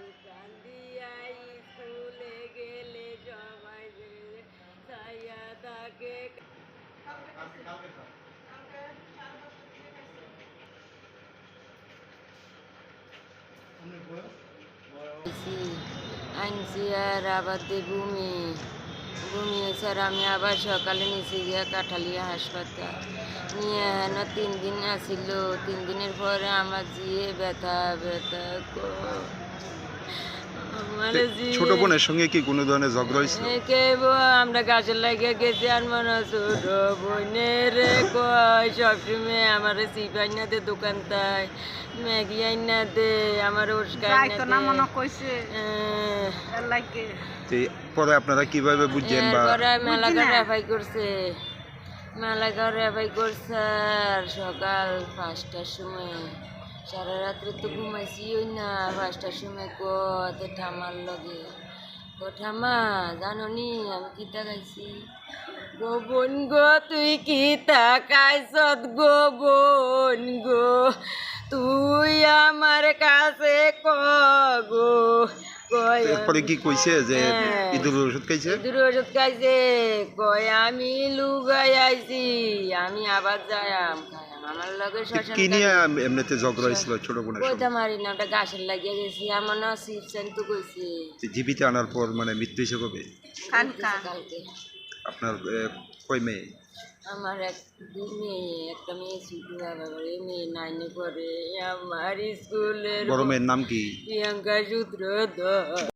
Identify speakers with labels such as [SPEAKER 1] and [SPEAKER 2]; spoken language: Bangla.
[SPEAKER 1] দোকান দিয়া স্কুলে গেলে সবাই ছায়া থাকে আনছি আর আবার দিয়ে বমি বমি হয়েছে আমি আবার সকালে নিচে গিয়া কাঠালিয়া হাসপাতাল। নিয়ে হেন তিন দিন আসিল। তিন দিনের পরে আমার জিয়ে ব্যথা ব্যথা
[SPEAKER 2] ছোট বোনের সঙ্গে কি কোনো ধরনের ঝগড়া হয়েছিল?
[SPEAKER 1] আমরা গাছের লাগিয়ে গেছি আর মনে ছোট বোনের কয় সবসময় আমার সিপাইনা দে দোকান তাই ম্যাগি আইনা দে আমার উস্কা
[SPEAKER 3] না মনে কইছে।
[SPEAKER 1] দে
[SPEAKER 3] এর লাগে।
[SPEAKER 2] তো পরে আপনারা কীভাবে বুঝছেন বা
[SPEAKER 1] মেলা রেফাই করছে। মেলা রেফাই করছে আর সকাল পাঁচটার সময়। সারা রাত্রে তো ঘুমাইছি, ওই না পাঁচটার সময় কত ঠামার লগে। ও ঠামা জানো নি আমি কি তাকাইছি? গোবন গো, তুই কি তাকাইছ গোবন গো? তুই আমার কাছে ক গো কয়
[SPEAKER 2] এরপরে কি কইছে যে
[SPEAKER 1] হ্যাঁ।
[SPEAKER 2] ঈদুল ওষুধ খাইছে?
[SPEAKER 1] দূর ওষুধ খাইছে। কয় আমি লুগাই আইছি। আমি আবার যাইম আমার লগে শ্মশান
[SPEAKER 2] কি নিয়ে এমনিতে ঝগড়া হয়েছিল ছোট বোনের
[SPEAKER 1] কইতে মারি না ওটা গাছের লাগিয়ে গেছি। আমার না শিবসেন তো কইছে।
[SPEAKER 2] জীবিত আনার পর মানে মৃত্যু হিসেবে
[SPEAKER 3] কালকে।
[SPEAKER 2] আপনার কয় মেয়ে?
[SPEAKER 1] আমার এক দুই মেয়ে একটা মেয়ে আবার এই মেয়ে নাইনে পড়ে আমার স্কুলের
[SPEAKER 2] বড় মেয়ের নাম কি?
[SPEAKER 1] প্রিয়াঙ্কা সূত্রধর।